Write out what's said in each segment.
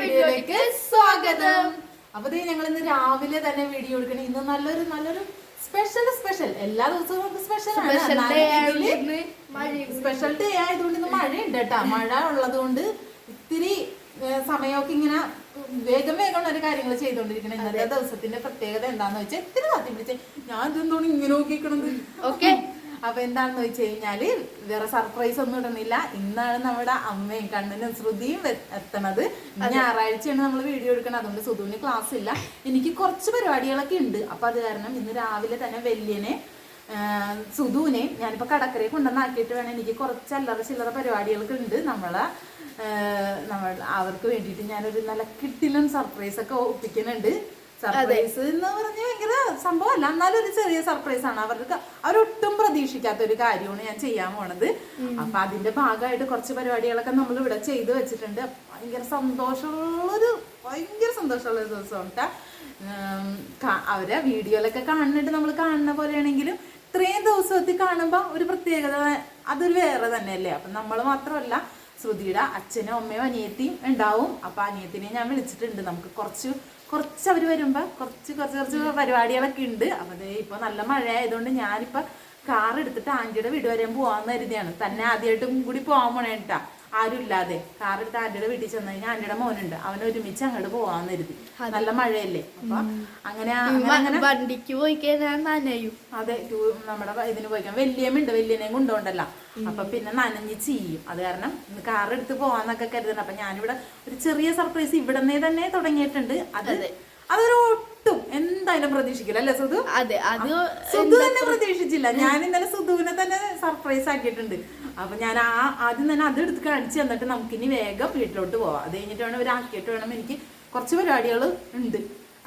വീഡിയോയിലേക്ക് സ്വാഗതം. അപ്പൊ ഞങ്ങൾ ഇന്ന് രാവിലെ തന്നെ വീഡിയോ എടുക്കണം. ഇന്ന് നല്ലൊരു നല്ലൊരു സ്പെഷ്യൽ സ്പെഷ്യൽ എല്ലാ ദിവസവും നമുക്ക് സ്പെഷ്യൽ സ്പെഷ്യൽ ഡേ ആയതുകൊണ്ട് ഇന്ന് ഉണ്ട് കേട്ടാ. മഴ ഉള്ളത് കൊണ്ട് ഇത്തിരി സമയമൊക്കെ ഇങ്ങനെ വേഗം വേഗം ഒരു കാര്യങ്ങൾ ചെയ്തോണ്ടിരിക്കണം ഇന്നത്തെ ദിവസത്തിന്റെ പ്രത്യേകത എന്താന്ന് വെച്ചാൽ ഇത്തിരി സത്യം പിടിച്ച് ഞാൻ ഇതെന്തോണ് ഇങ്ങനെ നോക്കിക്കണത് ഓക്കെ അപ്പൊ എന്താണെന്ന് വെച്ച് കഴിഞ്ഞാൽ വേറെ സർപ്രൈസ് ഒന്നും ഇടുന്നില്ല. ഇന്നാണ് നമ്മുടെ അമ്മയും കണ്ണനും ശ്രുതിയും എത്തണത്. ഞായറാഴ്ചയാണ് നമ്മൾ വീഡിയോ എടുക്കുന്നത് അതുകൊണ്ട് സുധുവിന് ക്ലാസ് ഇല്ല. എനിക്ക് കുറച്ച് പരിപാടികളൊക്കെ ഉണ്ട്. അപ്പൊ അത് കാരണം ഇന്ന് രാവിലെ തന്നെ വല്യനെ സുധുവിനെ ഞാനിപ്പോ കടക്കരയെ കൊണ്ടുവന്നാക്കിയിട്ട് വേണം. എനിക്ക് കുറച്ച് അല്ലറ ചില്ലറ പരിപാടികളൊക്കെ ഉണ്ട്. നമ്മളെ നമ്മൾ അവർക്ക് വേണ്ടിയിട്ട് ഞാനൊരു നല്ല കിട്ടിലും സർപ്രൈസ് ഒക്കെ ഒപ്പിക്കുന്നുണ്ട്. സർപ്രൈസ് എന്ന് പറഞ്ഞാൽ ഭയങ്കര സംഭവമല്ല. എന്നാലും ഒരു ചെറിയ സർപ്രൈസ് ആണ്. അവർക്ക് അവരൊട്ടും പ്രതീക്ഷിക്കാത്ത ഒരു കാര്യമാണ് ഞാൻ ചെയ്യാൻ പോണത്. അപ്പൊ അതിന്റെ ഭാഗമായിട്ട് കുറച്ച് പരിപാടികളൊക്കെ നമ്മൾ ഇവിടെ ചെയ്തു വെച്ചിട്ടുണ്ട്. ഭയങ്കര സന്തോഷമുള്ളൊരു ഭയങ്കര സന്തോഷമുള്ള ഒരു ദിവസമാണ് ട്ടാ. ഉം, കാ- അവരെ വീഡിയോയിലൊക്കെ കാണുന്നിട്ട് നമ്മൾ കാണുന്ന പോലെയാണെങ്കിലും ഇത്രയും ദിവസത്തിൽ കാണുമ്പോൾ ഒരു പ്രത്യേകത അതൊരു വേറെ തന്നെയല്ലേ? അപ്പം നമ്മൾ മാത്രമല്ല ശ്രുതിയുടെ അച്ഛനും അമ്മയും അനിയത്തിയും ഉണ്ടാവും. അപ്പൊ അനിയത്തിനെ ഞാൻ വിളിച്ചിട്ടുണ്ട്. നമുക്ക് കുറച്ച് കുറച്ച് അവർ വരുമ്പോൾ കുറച്ച് കുറച്ച് കുറച്ച് പരിപാടികളൊക്കെ ഉണ്ട്. അപ്പൊ ഇപ്പൊ നല്ല മഴ ആയതുകൊണ്ട് ഞാനിപ്പോ കാർ എടുത്തിട്ട് ആന്റിയുടെ വീട് വരെ പോവാന്ന് കരുതിയാണ്. തന്നെ ആദ്യമായിട്ടും കൂടി പോവാൻ പോണേട്ടാ ആരും ഇല്ലാതെ കാർ എടുത്ത് ആന്റിയുടെ വീട്ടിൽ ചെന്ന് കഴിഞ്ഞാൽ ആന്റിയുടെ മോനുണ്ട്. അവൻ ഒരുമിച്ച് അങ്ങോട്ട് പോവാന്ന് കരുതി. നല്ല മഴയല്ലേ? അപ്പൊ അങ്ങനെ അങ്ങനെ വണ്ടിക്ക് പോയി കഴിഞ്ഞാൽ നനയും. അതെ നമ്മുടെ ഇതിന് പോയിക്കാൻ വല്യമ്മയുണ്ട് വല്യനെയും കൊണ്ടുപോണ്ടല്ല അപ്പൊ പിന്നെ നനഞ്ഞ് ചെയ്യും അത് കാരണം കാർ എടുത്ത് പോവാന്നൊക്കെ കരുതണം അപ്പൊ ഞാനിവിടെ ഒരു ചെറിയ സർപ്രൈസ് ഇവിടെ തന്നെ തുടങ്ങിയിട്ടുണ്ട്. അത്. അതൊരു എന്തായാലും പ്രതീക്ഷിക്കില്ല അല്ലേ സുധു? അതെ അത് സുധു തന്നെ പ്രതീക്ഷിച്ചില്ല. ഞാൻ ഇന്നലെ സുധുവിനെ തന്നെ സർപ്രൈസ് ആക്കിയിട്ടുണ്ട്. അപ്പൊ ഞാൻ ആ ആദ്യം തന്നെ അത് എടുത്ത് കാണിച്ചു തന്നിട്ട് നമുക്കിനി വേഗം വീട്ടിലോട്ട് പോവാം. അത് കഴിഞ്ഞിട്ട് വേണം ഇവരാക്കിയിട്ട് വേണം എനിക്ക് കുറച്ച് പരിപാടികൾ ഉണ്ട്.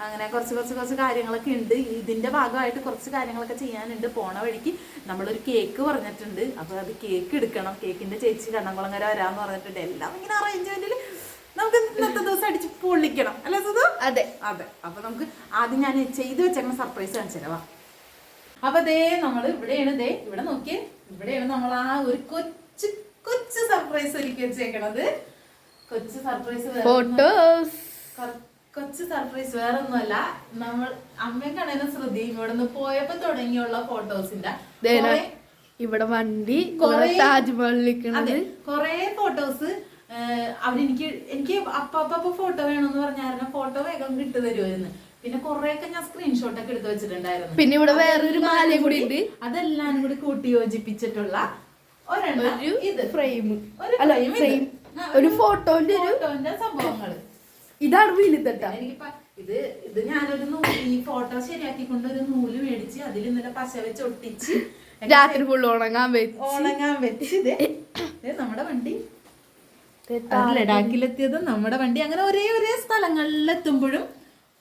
അങ്ങനെ കുറച്ച് കുറച്ച് കുറച്ച് കാര്യങ്ങളൊക്കെ ഉണ്ട്. ഇതിന്റെ ഭാഗമായിട്ട് കുറച്ച് കാര്യങ്ങളൊക്കെ ചെയ്യാനുണ്ട്. പോണ വഴിക്ക് നമ്മളൊരു കേക്ക് പറഞ്ഞിട്ടുണ്ട്. അപ്പൊ അത് കേക്ക് എടുക്കണം. കേക്കിന്റെ ചേച്ചി കണ്ണംകുളങ്ങര വരാന്ന് പറഞ്ഞിട്ടുണ്ട്. എല്ലാം ഇങ്ങനെ അറേഞ്ച്മെന്റിൽ നമുക്ക് ഇന്നത്തെ ദിവസം അടിച്ച് പൊള്ളിക്കണം അല്ലേ അതെ. അതെ. അപ്പൊ നമുക്ക് ആദ്യം ഞാൻ ചെയ്തു വെച്ചേക്കുന്ന സർപ്രൈസ് കാണിച്ചരവാ അപ്പൊ ദേ നമ്മൾ ഇവിടെയാണ് ദേ ഇവിടെ നോക്കിയേ. ഇവിടെയാണ് നമ്മൾ ആ ഒരു കൊച്ചു കൊച്ചു സർപ്രൈസ് ഒരുക്കി വെച്ചേക്കണത്. കൊച്ചു സർപ്രൈസ് ഫോട്ടോസ് കൊച്ചു സർപ്രൈസ് വേറെ ഒന്നുമല്ല നമ്മൾ അമ്മയും കണേനും ശ്രദ്ധയും ഇവിടെ നിന്ന് പോയപ്പോ തുടങ്ങിയുള്ള ഫോട്ടോസിന്റെ ഇവിടെ വണ്ടി താജ്മഹൽ കൊറേ ഫോട്ടോസ് അവരെനിക്ക് എനിക്ക് അപ്പ അപ്പൊ ഫോട്ടോ വേണമെന്ന് പറഞ്ഞായിരുന്നു ഫോട്ടോ വേഗം കിട്ടു തരുമായിരുന്നു പിന്നെ കൊറേയൊക്കെ ഞാൻ സ്ക്രീൻഷോട്ട് ഒക്കെ എടുത്ത് വെച്ചിട്ടുണ്ടായിരുന്നു. പിന്നെ ഇവിടെ വേറൊരു മാലയും കൂടി ഉണ്ട് അതെല്ലാം കൂടി കൂട്ടി യോജിപ്പിച്ചിട്ടുള്ള ഒരെണ്ണം ഒരു ഫ്രെയിം ഒരു അല്ല. ഫ്രെയിം ഫോട്ടോന്റെ ഒരു ഇതാണ് വീലുതട്ട എനിക്ക് ഇത് ഇത് ഞാനൊരു നൂൽ ഈ ഫോട്ടോ ശരിയാക്കിക്കൊണ്ട് ഒരു നൂൽ മേടിച്ച് അതിൽ ഇന്നലെ പശ വെച്ച് ഒട്ടിച്ച് രാത്രി ഫുള്ള് ഉണങ്ങാൻ വെച്ച്. ഉണങ്ങാൻ വെച്ച് നമ്മുടെ വണ്ടി. അത് ലഡാക്കിലെത്തിയത് നമ്മുടെ വണ്ടി അങ്ങനെ ഒരേ ഒരേ സ്ഥലങ്ങളിലെത്തുമ്പോഴും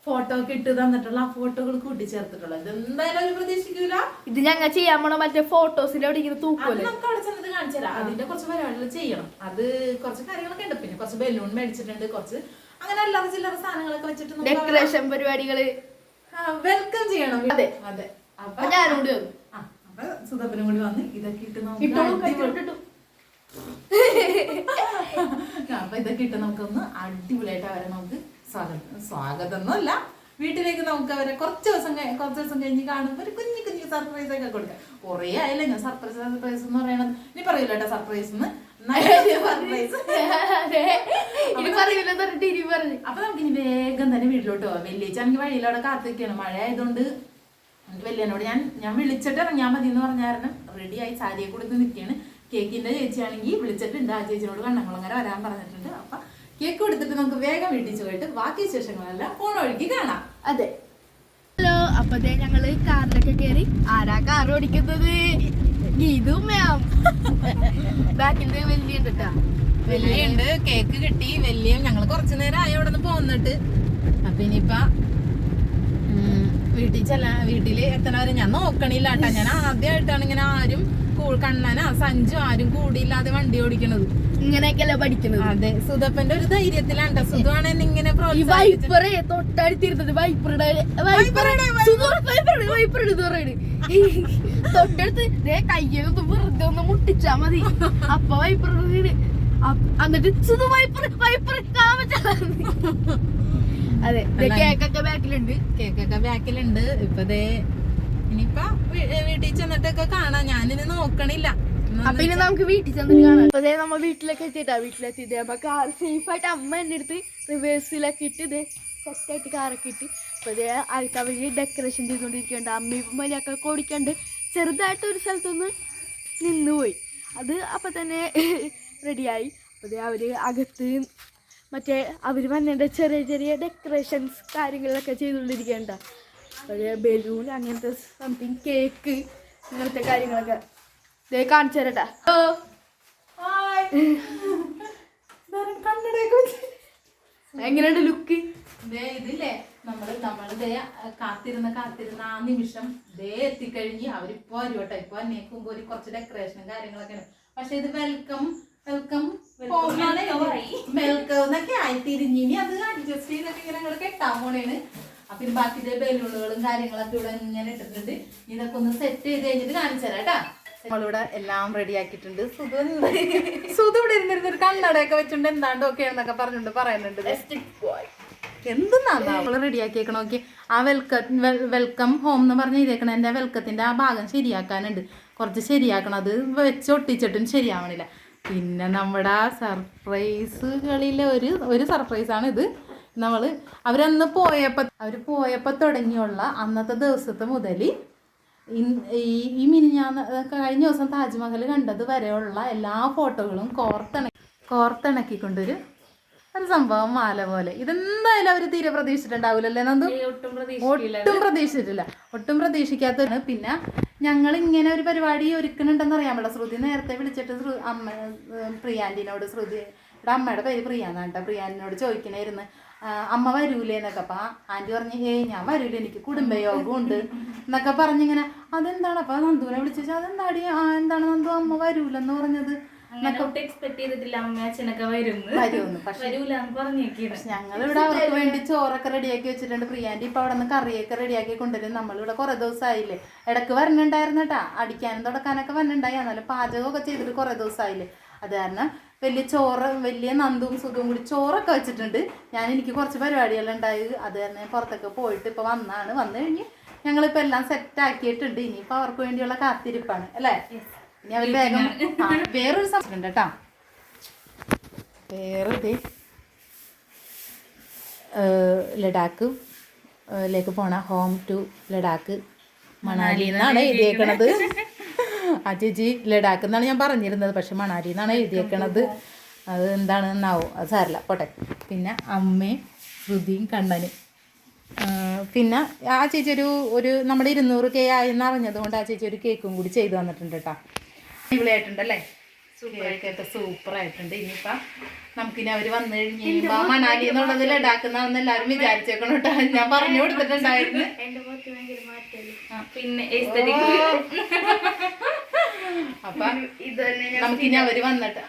ഫോട്ടോ ഒക്കെ ഇട്ട് തന്നിട്ടുള്ള ആ ഫോട്ടോകൾ കൂട്ടിച്ചേർത്തിട്ടുള്ള ഇത് എന്തായാലും ഒരു പ്രതീക്ഷിക്കൂല. ഇത് ഞങ്ങൾ ചെയ്യാൻ പോണ മറ്റേ ഫോട്ടോസിൽ എവിടെ ഇങ്ങനെ അത് നമുക്ക് അവിടെ ചെന്നത് കാണിച്ചു തരാം. അതിന്റെ കുറച്ച് പരിപാടികൾ ചെയ്യണം. അത് കുറച്ച് കാര്യങ്ങളൊക്കെ ഉണ്ട്. പിന്നെ കുറച്ച് ബലൂൺ മേടിച്ചിട്ടുണ്ട് കുറച്ച് അങ്ങനെ അല്ലാതെ ചില്ലറ സാധനങ്ങളൊക്കെ വെച്ചിട്ട് ഡെക്കറേഷൻ പരിപാടികൾ. വെൽക്കം ചെയ്യണം. അതെ. അതെ. അപ്പൊ അപ്പൊ ഞാനും കൂടി വന്നു. ആ, അപ്പൊ സുതപ്പനും കൂടി വന്ന് ഇതൊക്കെ ഇട്ട് നമുക്ക് ഇട്ടോളൂ, അടിപൊളി- ഇട്ടു, ഇട്ടു. അപ്പൊ ഇതൊക്കെ ഇട്ട് നമുക്കൊന്ന് അടിപൊളിയായിട്ട് അവരെ നമുക്ക് സ്വാഗതം സ്വാഗതം ഒന്നുമല്ല വീട്ടിലേക്ക് നമുക്ക് അവരെ കുറച്ച് ദിവസം കുറച്ച് ദിവസം കഴിഞ്ഞ് കാണുമ്പോൾ ഒരു കുഞ്ഞു കുഞ്ഞു സർപ്രൈസ് ഒക്കെ കൊടുക്കാം. കുറെ ആയില്ല ഞാൻ സർപ്രൈസ് സർപ്രൈസ് എന്ന് പറയണത്. ഇനി പറയൂല കേട്ടോ സർപ്രൈസ് എന്ന്. അപ്പൊ നമുക്ക് ഇനി വേഗം തന്നെ വീട്ടിലോട്ട് പോവാം. വെള്ളിച്ചാണെങ്കിൽ വഴിയിലവിടെ കാത്തിരിക്കണം മഴ ആയതുകൊണ്ട് വെല്ലിയനോട് ഞാൻ ഞാൻ വിളിച്ചിട്ട് ഇറങ്ങിയാൽ മതി എന്ന് പറഞ്ഞായിരുന്നു റെഡിയായി സാരിയെ കൊടുത്ത് നിൽക്കുകയാണ്. കേക്കിന്റെ ചേച്ചിയാണെങ്കിൽ വിളിച്ചിട്ടുണ്ട് ആ ചേച്ചിനോട് കണ്ണങ്ങളങ്ങനെ വരാൻ പറഞ്ഞിട്ടുണ്ട്. അപ്പൊ കേക്ക് കൊടുത്തിട്ട് നമുക്ക് വേഗം വീട്ടിൽ പോയിട്ട് ബാക്കി വിശേഷങ്ങളെല്ലാം ഫോൺ വഴിക്ക് കാണാം. അതെ. ഹലോ അപ്പൊ ഞങ്ങൾ കാറിലൊക്കെ കയറി ആരാ കാർ ഓടിക്കുന്നത്? ഗീതു മാം ബാക്കിൽ വലിയ കേട്ടാ വെല്ലിയുണ്ട് കേക്ക് കിട്ടി. വലിയ. ഞങ്ങൾ കുറച്ചു നേരം ആയി അവിടെ നിന്ന് പോന്നിട്ട്. അപ്പൊ ഇനിയിപ്പ വീട്ടിൽ ചെല്ലാ വീട്ടിൽ എത്തണവരെ ഞാൻ നോക്കണില്ല കേട്ടാ ഞാൻ ആദ്യമായിട്ടാണ് ഇങ്ങനെ ആരും കൂ- കണ്ണനാ സഞ്ജു ആരും കൂടിയില്ലാതെ വണ്ടി ഓടിക്കണത്. ഇങ്ങനെയൊക്കെയല്ലേ പഠിക്കുന്നത് അതെ സുധപ്പന്റെ ഒരു ധൈര്യത്തിലാണ് സുധാണ് സുധുവാണ് എന്നെ ഇങ്ങനെ വൈപ്പറേ തൊട്ടടുത്തിരുന്നത് വൈപ്പറുടെ വൈപ്പറുടെ തൊട്ടടുത്ത് കയ്യൊന്ന് വെറുതെ ഒന്ന് മുട്ടിച്ചാ മതി. അപ്പൊ വൈപ്പറുടെ എന്നിട്ട് സുധു വൈപ്പർ വൈപ്പർ അതെ. കേക്കൊക്കെ ബാക്കിലുണ്ട് കേക്കൊക്കെ ബാക്കിലുണ്ട് ഇപ്പൊ ദേ ഇനിയിപ്പൊ വീട്ടിൽ ചെന്നിട്ടൊക്കെ കാണാം. ഞാനിത് നോക്കണില്ല. അപ്പൊ ഇനി നമുക്ക് വീട്ടിൽ ചെന്നിട്ട് കാണാം. അപ്പൊ നമ്മ വീട്ടിലൊക്കെ എത്തിയിട്ടാ വീട്ടിലെത്തിയിട്ട് അപ്പൊ കാർ സേഫ് ആയിട്ട് അമ്മ എന്റെ അടുത്ത് റിവേഴ്സിലൊക്കെ ഇട്ട് ഇത് സെറ്റായിട്ട് കാറൊക്കെ ഇട്ട്. അപ്പൊ ഇതേ അവർ ഡെക്കറേഷൻ ചെയ്തുകൊണ്ടിരിക്കുന്നുണ്ട്. അമ്മയും വലിയൊക്കെ ഓടിക്കണ്ട് ചെറുതായിട്ട് ഒരു സ്ഥലത്തൊന്ന് നിന്നുപോയി അത് അപ്പൊ തന്നെ റെഡിയായി അപ്പൊ ദേ അവർ അകത്ത് മറ്റേ അവർ വന്നിട്ട് ചെറിയ ചെറിയ ഡെക്കറേഷൻസ് കാര്യങ്ങളൊക്കെ ചെയ്തുകൊണ്ടിരിക്കണ്ട ഒരു ബലൂൺ അങ്ങനത്തെ സംതിങ് കേക്ക് അങ്ങനത്തെ കാര്യങ്ങളൊക്കെ. ഇതേ കാണിച്ചു തരട്ടാ. ഓ. എങ്ങനെയുണ്ട് ലുക്ക് ഇതില്ലേ നമ്മൾ നമ്മൾ ദേ കാത്തിരുന്ന കാത്തിരുന്ന ആ നിമിഷം ദേ എത്തിക്കഴിഞ്ഞ് അവരിപ്പോ വരുവട്ടെ. ഇപ്പൊ അന്വേക്കുമ്പോ ഒരു കുറച്ച് ഡെക്കറേഷനും കാര്യങ്ങളൊക്കെയാണ്. പക്ഷെ ഇത് വെൽക്കം വെൽക്കം വെൽക്കം എന്നൊക്കെ ആയി തിരിഞ്ഞിനി അത് അഡ്ജസ്റ്റ് ചെയ്തൊക്കെ ഇങ്ങനെ കെട്ടാൻ പോണേണ്. ഇനി ബാക്കി ദേ ബലൂണുകളും കാര്യങ്ങളൊക്കെ ഇവിടെ ഇങ്ങനെ ഇട്ടിട്ടുണ്ട്. ഇതൊക്കെ ഒന്ന് സെറ്റ് ചെയ്ത് കഴിഞ്ഞിട്ട് കാണിച്ചു തരാം കേട്ടാ. നമ്മളിവിടെ എല്ലാം റെഡി ആക്കിയിട്ടുണ്ട്. സുധു സുധു ഇവിടെ ഇരുന്നിരുന്ന ഒരു കണ്ണടയൊക്കെ വെച്ചിട്ടുണ്ട്. എന്താണ്ട് ഒക്കെ എന്നൊക്കെ പറഞ്ഞിട്ടുണ്ട് പറയുന്നുണ്ട് എന്ത് നമ്മൾ റെഡിയാക്കിയേക്കണ നോക്കി ആ വെൽക്കം വെൽക്കം ഹോം എന്ന് പറഞ്ഞ് ചെയ്തേക്കണ എന്റെ വെൽക്കത്തിന്റെ ആ ഭാഗം ശരിയാക്കാനുണ്ട്. കുറച്ച് ശരിയാക്കണം. അത് വെച്ച് ഒട്ടിച്ചിട്ടും ശരിയാവണില്ല. പിന്നെ നമ്മുടെ ആ സർപ്രൈസുകളിലെ ഒരു ഒരു സർപ്രൈസാണ് ഇത് നമ്മൾ അവരന്ന് പോയപ്പോൾ അവർ പോയപ്പോൾ തുടങ്ങിയുള്ള അന്നത്തെ ദിവസത്തെ മുതൽ ഈ ഈ മിനിഞ്ഞാന്ന് കഴിഞ്ഞ ദിവസം താജ്മഹൽ കണ്ടത് വരെയുള്ള എല്ലാ ഫോട്ടോകളും കോർത്തിണ കോർത്തിണക്കിക്കൊണ്ടൊരു ഒരു സംഭവം മാല പോലെ. ഇതെന്തായാലും അവർ തീരെ പ്രതീക്ഷിച്ചിട്ടുണ്ടാവില്ലല്ലേ നന്ദു? ഒട്ടും പ്രതീക്ഷിച്ചിട്ടില്ല. ഒട്ടും പ്രതീക്ഷിക്കാത്തതാണ് പിന്നെ ഞങ്ങൾ ഇങ്ങനെ ഒരു പരിപാടി ഒരുക്കുന്നുണ്ടെന്ന് അറിയാൻ പാടില്ല ശ്രുതി നേരത്തെ വിളിച്ചിട്ട് അമ്മ പ്രിയാന്റിനോട് ശ്രുതി അമ്മയുടെ പേര് പ്രിയാന്നാണ് കേട്ടോ. പ്രിയാന്റിനോട് ചോദിക്കണായിരുന്നു. ആ, അമ്മ വരൂലേ എന്നൊക്കെ അപ്പൊ ആന്റി പറഞ്ഞു ഏയ് ഞാൻ വരൂല എനിക്ക് കുടുംബയോഗം ഉണ്ട് എന്നൊക്കെ പറഞ്ഞിങ്ങനെ അതെന്താണ്? അപ്പൊ നന്ദുവിനെ വിളിച്ചു അതെന്താടി? ആ എന്താണ് നന്ദു? അമ്മ വരൂലെന്ന് പറഞ്ഞത്. ഞങ്ങളിവിടെ അവർക്ക് വേണ്ടി ചോറൊക്കെ റെഡിയാക്കി വെച്ചിട്ടുണ്ട്. പ്രിയാന്റെ ഇപ്പൊ അവിടെ നിന്ന് കറിയൊക്കെ റെഡിയാക്കി കൊണ്ടുവരും. നമ്മളിവിടെ കുറെ ദിവസമായില്ലേ ഇടയ്ക്ക് വരണുണ്ടായിരുന്നു കേട്ടാ അടിക്കാനും തുടക്കാനൊക്കെ വരണുണ്ടായി. എന്നാലും പാചകമൊക്കെ ചെയ്തിട്ട് കുറെ ദിവസമായില്ലേ അത് കാരണം വലിയ ചോറ് വലിയ നന്ദും സുഖവും കൂടി ചോറൊക്കെ വെച്ചിട്ടുണ്ട്. ഞാൻ എനിക്ക് കുറച്ച് പരിപാടികളെല്ലാം ഉണ്ടായി. അത് തന്നെ പുറത്തൊക്കെ പോയിട്ട് ഇപ്പോൾ വന്നാണ്. വന്നു കഴിഞ്ഞ് ഞങ്ങളിപ്പോൾ എല്ലാം സെറ്റ് ആക്കിയിട്ടുണ്ട്. ഇനിയിപ്പോ അവർക്ക് വേണ്ടിയുള്ള കാത്തിരിപ്പാണ്. അല്ലേ? ഇനി അവർ വേഗം വേറൊരു സംശയം ഉണ്ട് കേട്ടാ. വേറെ ലഡാക്ക് ലേക്ക് പോണ ഹോം ടു ലഡാക്ക് മണാലി എന്നാണ് എഴുതിയേക്കണത്. ആ ചേച്ചി ലഡാക്ക് എന്നാണ് ഞാൻ പറഞ്ഞിരുന്നത്. പക്ഷെ മണാലി എന്നാണ് എഴുതിയേക്കണത്. അത് എന്താണെന്നാവോ? അത് സാരല്ല. പോട്ടെ. പിന്നെ അമ്മയും ശ്രുതിയും കണ്ണനും. പിന്നെ ആ ചേച്ചി ഒരു ഒരു നമ്മുടെ ഇരുന്നൂറ് കെ ആയെന്ന് അറിഞ്ഞത് കൊണ്ട് ആ ചേച്ചി ഒരു കേക്കും കൂടി ചെയ്തു തന്നിട്ടുണ്ട് കേട്ടോ. അടിപൊളിയായിട്ടുണ്ടല്ലേ? കേക്കൊക്കെ സൂപ്പർ ആയിട്ടുണ്ട് ഇനിയിപ്പം നമുക്കിനി അവർ വന്നു കഴിഞ്ഞാൽ മണാലി എന്നുള്ളത് ലഡാക്കുന്നാണെന്ന് എല്ലാവരും വിചാരിച്ചേക്കണം കേട്ടോ. ഞാൻ പറഞ്ഞു കൊടുത്തിട്ടുണ്ടായിരുന്നു. പിന്നെ അപ്പൊ ഇത് തന്നെ ഞാൻ അവർ വന്നിട്ട്.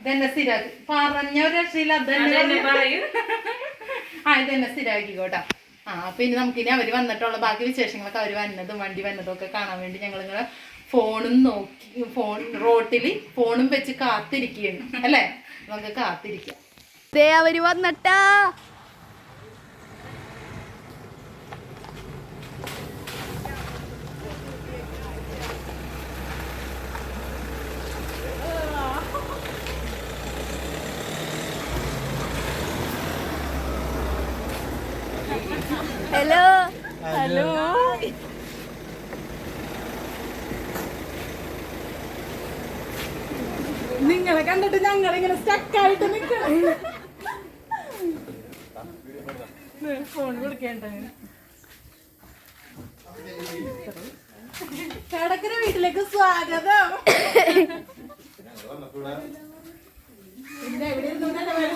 ഇതന്നെ സ്ഥിരാക്കി. പറഞ്ഞ ഒരു രക്ഷയില്ല അതന്നെ ആ ഇതന്നെ സ്ഥിരമാക്കിക്കോട്ടാ ആ അപ്പൊ ഇനി നമുക്കിനി അവർ വന്നിട്ടുള്ള ബാക്കി വിശേഷങ്ങളൊക്കെ അവർ വന്നതും വണ്ടി വന്നതും ഒക്കെ കാണാൻ വേണ്ടി ഞങ്ങൾ ഇങ്ങനെ ഫോണും നോക്കി ഫോൺ റോട്ടിൽ ഫോണും വെച്ച് കാത്തിരിക്കുകയാണ്. അല്ലേ? നമുക്ക് കാത്തിരിക്കാം. അവർ വന്നട്ടാ ഹലോ ഹലോ. നിങ്ങളെ കണ്ടിട്ട് ഞങ്ങൾ ഇങ്ങനെ സ്റ്റക്കായിട്ട് നിൽക്കണം ഫോൺ കൊടുക്കേണ്ട കടക്കര വീട്ടിലേക്ക് സ്വാഗതം. പിന്നെ എവിടെ ഇരുന്നോണ്ടല്ലേ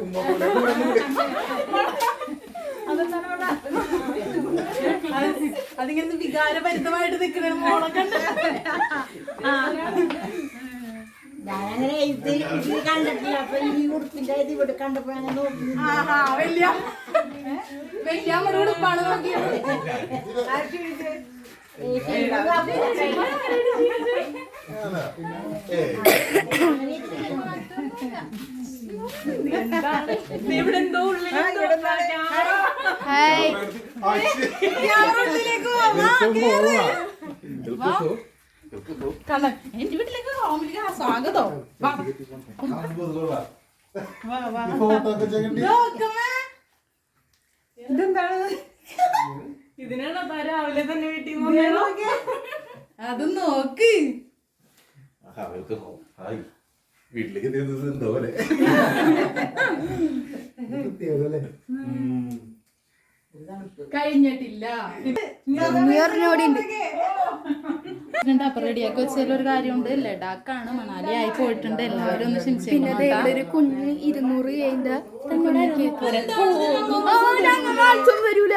ഉമ്മ അതിങ്ങനെ വികാരഭരിതമായിട്ട് നിൽക്കണ മോളൊക്കെ കണ്ട. ഞാനങ്ങനെ ഇത് ഇത് കണ്ടിട്ടില്ല. അപ്പൊ ഈ ഉടുപ്പിന്റെ ഇത് ഇവിടെ കണ്ടപ്പോ അങ്ങനെ നോക്കി ആഹാ വലിയ വലിയ നമ്മുടെ ഉടുപ്പാണ് നോക്കിയത്. എന്റെ വീട്ടിലേക്ക് ഹോമിലേക്ക് സ്വാഗതം. ഇതെന്താണ് ഇതിനാണ് രാവിലെ തന്നെ വീട്ടിൽ അതും. നോക്ക് അവർക്ക് ഹായ്. വീട്ടിലേക്ക് തീർന്നത് എന്തോ പോലെ കഴിഞ്ഞിട്ടില്ല. റെഡിയാക്കി ഒരു കാര്യമുണ്ട്. ലഡാക്കാണ്. മണാലി ആയി പോയിട്ടുണ്ട്. എല്ലാവരും ഒന്ന് പിന്നെ ദേ ഒരു കുഞ്ഞ് ഇരുന്നൂറ് കഴിഞ്ഞാൽ വരൂല.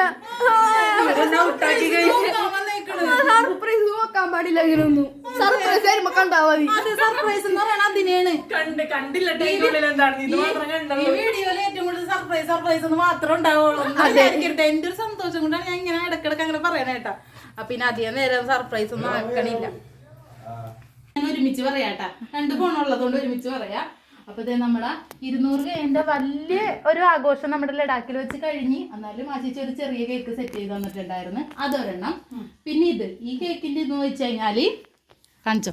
സർപ്രൈസ് നോക്കാൻ പാടില്ല ഇങ്ങനൊന്നും. സർപ്രൈസ് വരുമ്പോ കണ്ടാ മതി. സർപ്രൈസ് എന്ന് പറയണ അതിനെയാണ്. കണ്ട് കണ്ടില്ല ടൈമിൽ എന്താണ് ഇത് മാത്രം കണ്ടത് ഈ വീഡിയോയിൽ ഏറ്റവും കൂടുതൽ സർപ്രൈസ് സർപ്രൈസ് എന്ന് മാത്രം ഉണ്ടാവുള്ളൂ. എന്റെ ഒരു സന്തോഷം കൊണ്ടാണ് ഞാൻ ഇങ്ങനെ ഇടക്കിടക്ക് അങ്ങനെ പറയണ കേട്ടാ. അപ്പൊ പിന്നെ അധികം നേരം സർപ്രൈസ് ഒന്നും ആക്കണില്ല. ഞാൻ ഒരുമിച്ച് പറയാട്ടാ രണ്ട് ഫോണുള്ളതുകൊണ്ട് ഒരുമിച്ച് പറയാ. അപ്പൊ ഇതേ നമ്മുടെ ഇരുന്നൂറ് കേന്റെ വലിയ ഒരു ആഘോഷം നമ്മുടെ ലഡാക്കിൽ വെച്ച് കഴിഞ്ഞ് എന്നാലും ആശിച്ച് ഒരു ചെറിയ കേക്ക് സെറ്റ് ചെയ്ത് തന്നിട്ടുണ്ടായിരുന്നു. അതൊരെണ്ണം. ഇത്. ഈ കേക്കിന്റെ ഇതെന്ന് വെച്ച് കഴിഞ്ഞാൽ കാണിച്ചോ?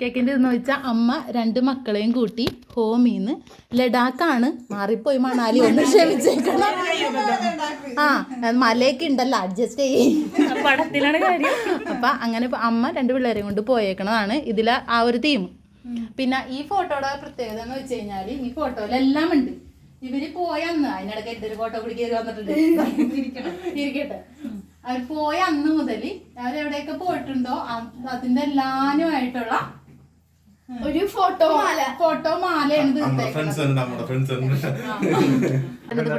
കേക്കിന്റെ ഇതെന്ന് വെച്ചാൽ അമ്മ രണ്ട് മക്കളെയും കൂട്ടി ഹോമിന്ന് ലഡാക്കാണ് മാറിപ്പോയി മണാലി. ഒന്ന് ക്ഷമിച്ചേക്കണം. ആ മലയൊക്കെ ഉണ്ടല്ലോ അഡ്ജസ്റ്റ് ചെയ്യും. പടത്തിലാണ് കാര്യം. അപ്പൊ അങ്ങനെ അമ്മ രണ്ട് പിള്ളേരെയും കൊണ്ട് പോയേക്കണതാണ് ഇതിലെ ആ ഒരു തീം പിന്നെ ഈ ഫോട്ടോയുടെ പ്രത്യേകത എന്ന് വെച്ച് കഴിഞ്ഞാൽ ഈ ഫോട്ടോയിലെല്ലാം ഉണ്ട് ഇവർ പോയ അന്ന്. അതിനിടയ്ക്ക് എന്തൊരു ഫോട്ടോ കയറി വന്നിട്ടുണ്ട്. ഇരിക്കട്ടെ. അവർ പോയ അന്ന് മുതൽ അവരെവിടെയൊക്കെ പോയിട്ടുണ്ടോ അതിന്റെ എല്ലാനുമായിട്ടുള്ള ഒരു ഫോട്ടോ മാല ഫോട്ടോ മാലയാണ്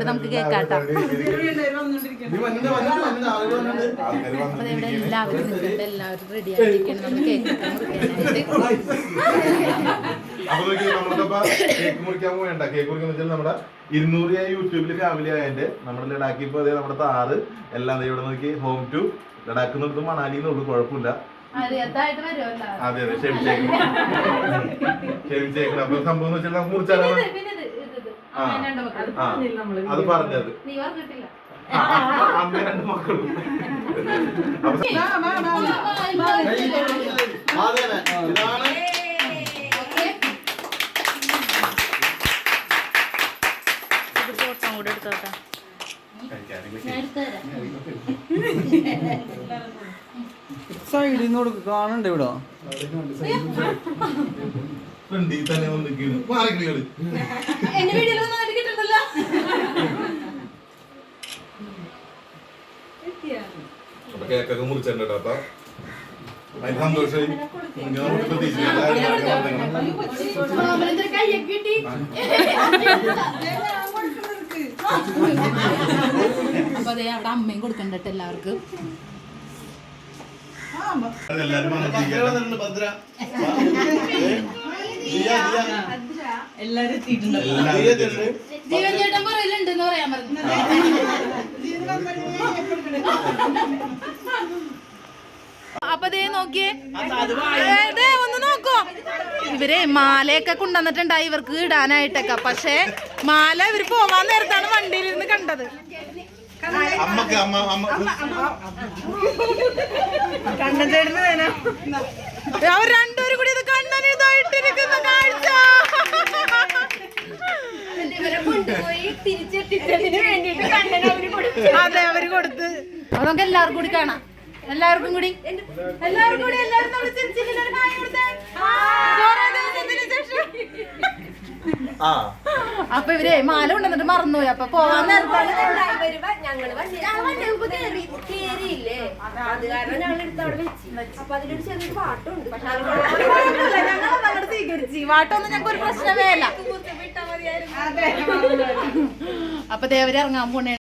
നമുക്ക് കേൾക്കാട്ടോ എല്ലാവരും എല്ലാവരും റെഡി ആയിരിക്കണം അപ്പൊ നോക്കി നമ്മളിപ്പോ കേക്ക് മുറിക്കാൻ പോകണ്ട കേക്ക് മുറിക്കാൻ വെച്ചാൽ നമ്മുടെ ഇരുന്നൂറ് യൂട്യൂബിൽ ഫാമിലി ആയതിന്റെ നമ്മുടെ ലഡാക്കി ഇപ്പൊ അതെ നമ്മുടെ താറ് എല്ലാം ദേ ഇവിടെ നോക്കി ഹോം ടു ലഡാക്ക് നിന്നിടത്ത് മണാലി എന്നുള്ളൂ കുഴപ്പമില്ല. വരുമല്ലോ അതെ അതെ ക്ഷമിച്ചേക്കണം ക്ഷമിച്ചേക്കണം അപ്പൊ സംഭവം എന്ന് വെച്ചാൽ നമുക്ക് മുറിച്ചാലോ? പിന്നെ ഇത്, ഇത്, ഇത്, ഇത്. ആ. അത് പറഞ്ഞത്. നീ പറഞ്ഞിട്ടില്ല ആ, ആ, അമ്മ രണ്ട് മക്കളും. അപ്പൊ ഇതാണ് ഫോട്ടോ കൂടെ എടുത്തോട്ടെ സൈഡിൽ നിന്ന് കൊടുക്ക്. കാണണ്ട ഇവിടെ. കേക്കൊക്കെ ഇനി നമുക്ക് പ്രതീക്ഷിച്ചില്ല മാമനെന്തൊരു കയ്യൊക്കെ കിട്ടി അപ്പൊ അതെ അവിടെ അമ്മയും കൊടുക്കണ്ടട്ട് എല്ലാവർക്കും. എല്ലാരും. ജീവൻ ചേട്ടൻ പറയലുണ്ട് എന്ന് പറയാൻ പറഞ്ഞു. അപ്പൊ ദേ നോക്കിയേ. ഒന്ന് നോക്കോ. ഇവരെ മാലയൊക്കെ കൊണ്ടുവന്നിട്ടുണ്ടായി. ഇവർക്ക് ഇടാനായിട്ടൊക്കെ. പക്ഷേ മാല ഇവർ പോവാൻ നേരത്താണ് വണ്ടിയിൽ ഇരുന്ന് കണ്ടത്. അമ്മയ്ക്ക് അമ്മ അമ്മ. കണ്ണൻ ചേട്ടന് വേണം അവർ രണ്ടുപേരും കൂടി ഇത് കണ്ണൻ ഇതായിട്ടിരിക്കുന്ന. കാഴ്ച. അതെ അവർ കൊടുത്ത്. അതൊക്കെ നമുക്ക് എല്ലാവർക്കും കൂടി കാണാം. എല്ലാവർക്കും കൂടി. എല്ലാവർക്കും കൂടി എല്ലാവരും അപ്പൊ ഇവർ മാല കൊണ്ടുവന്നിട്ട് മറന്നുപോയി. അപ്പൊ പോവാൻ നേരത്താണ് വാട്ടൊന്നും ഞങ്ങൾക്ക് ഒരു പ്രശ്നമേ അല്ല അപ്പൊ ദേവരെ ഇറങ്ങാൻ പോണേ.